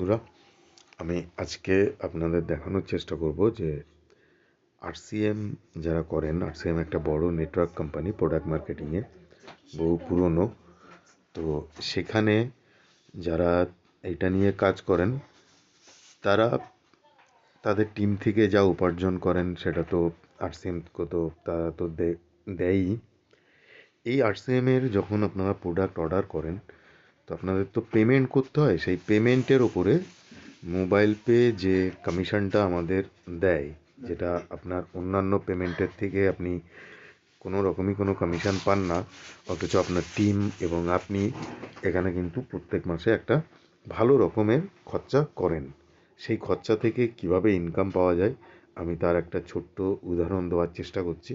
বন্ধুরা, আমি আজকে আপনাদের দেখানোর চেষ্টা করব যে আরসিএম যারা করেন আরসিএম একটা বড় নেটওয়ার্ক কোম্পানি প্রোডাক্ট মার্কেটিংয়ে বহু পুরনো। তো সেখানে যারা এটা নিয়ে কাজ করেন, তারা তাদের টিম থেকে যা উপার্জন করেন, সেটা তো আরসিএমকে তো, তারা তো দেয়ই। এই আরসিএমের যখন আপনারা প্রোডাক্ট অর্ডার করেন তো আপনাদের তো পেমেন্ট করতে হয়, সেই পেমেন্টের ওপরে মোবাইল পে যে কমিশনটা আমাদের দেয়, যেটা আপনার অন্যান্য পেমেন্টের থেকে আপনি কোনো রকমই কোনো কমিশন পান না, অথচ আপনার টিম এবং আপনি এখানে কিন্তু প্রত্যেক মাসে একটা ভালো রকমের খরচা করেন। সেই খরচা থেকে কীভাবে ইনকাম পাওয়া যায়, আমি তার একটা ছোট্ট উদাহরণ দেওয়ার চেষ্টা করছি।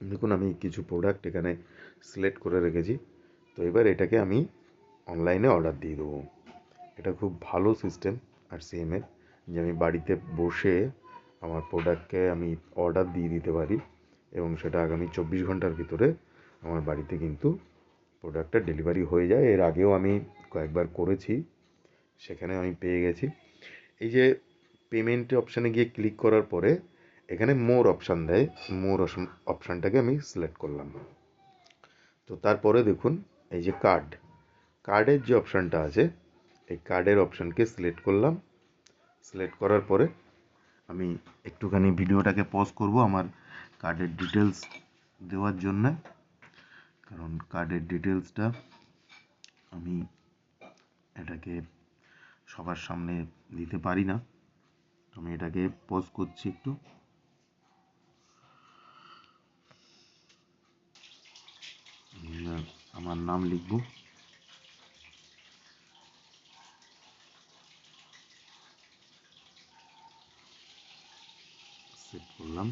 দেখুন, আমি কিছু প্রোডাক্ট এখানে সিলেক্ট করে রেখেছি। তো এবার এটাকে আমি অনলাইনে অর্ডার দিয়ে দেবো। এটা খুব ভালো সিস্টেম আর সিএমের যে আমি বাড়িতে বসে আমার প্রোডাক্টকে আমি অর্ডার দিয়ে দিতে পারি এবং সেটা আগামী চব্বিশ ঘণ্টার ভিতরে আমার বাড়িতে কিন্তু প্রোডাক্টটা ডেলিভারি হয়ে যায়। এর আগেও আমি কয়েকবার করেছি, সেখানে আমি পেয়ে গেছি। এই যে পেমেন্ট অপশানে গিয়ে ক্লিক করার পরে এখানে মোর অপশান দেয়। মোর অপশানটাকে আমি সিলেক্ট করলাম। তো তারপরে দেখুন, এই যে কার্ড কার্ডের যে অপশানটা আছে, এই কার্ডের অপশানকে সিলেক্ট করলাম। সিলেক্ট করার পরে আমি একটুখানি ভিডিওটাকে পজ করব আমার কার্ডের ডিটেলস দেওয়ার জন্য। কারণ কার্ডের ডিটেলসটা আমি এটাকে সবার সামনে দিতে পারি না। আমি এটাকে পজ করছি একটু। আমার নাম লিখব। সেভ করলাম।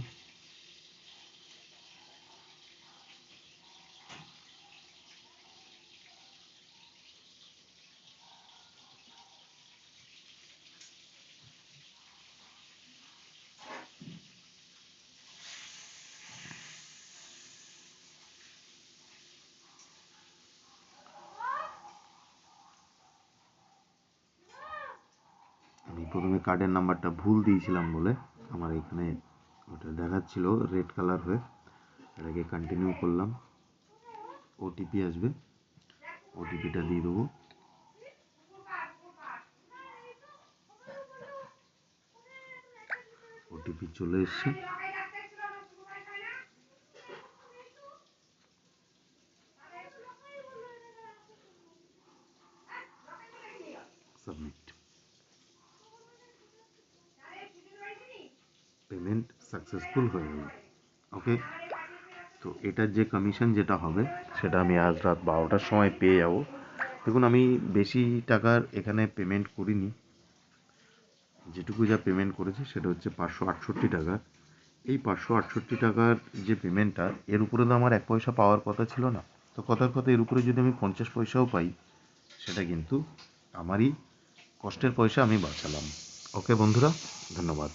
প্রথমে কার্ডের নাম্বারটা ভুল দিয়েছিলাম বলে আমার এখানে ওটা দেখাচ্ছিল রেড কালার হয়ে। এটাকে কন্টিনিউ করলাম। ওটিপি আসবে। ওটিপিটা দিয়ে দেবো। ওটিপি চলে এসছে। সাবমিট পেমেন্ট সাকসেসফুল হয়ে গেল ওকে তো এটার যে কমিশন যেটা হবে, সেটা আমি আজ রাত বারোটার সময় পেয়ে যাব। দেখুন, আমি বেশি টাকার এখানে পেমেন্ট করিনি। যেটুকু যা পেমেন্ট করেছি, সেটা হচ্ছে পাঁচশো আটষট্টি টাকা। এই পাঁচশো আটষট্টি টাকার যে পেমেন্টটা এর উপরে তো আমার এক পয়সা পাওয়ার কথা ছিল না। তো কথার কথা, এর উপরে যদি আমি পঞ্চাশ পয়সাও পাই, সেটা কিন্তু আমারই কষ্টের পয়সা আমি বাঁচালাম। ওকে বন্ধুরা, ধন্যবাদ।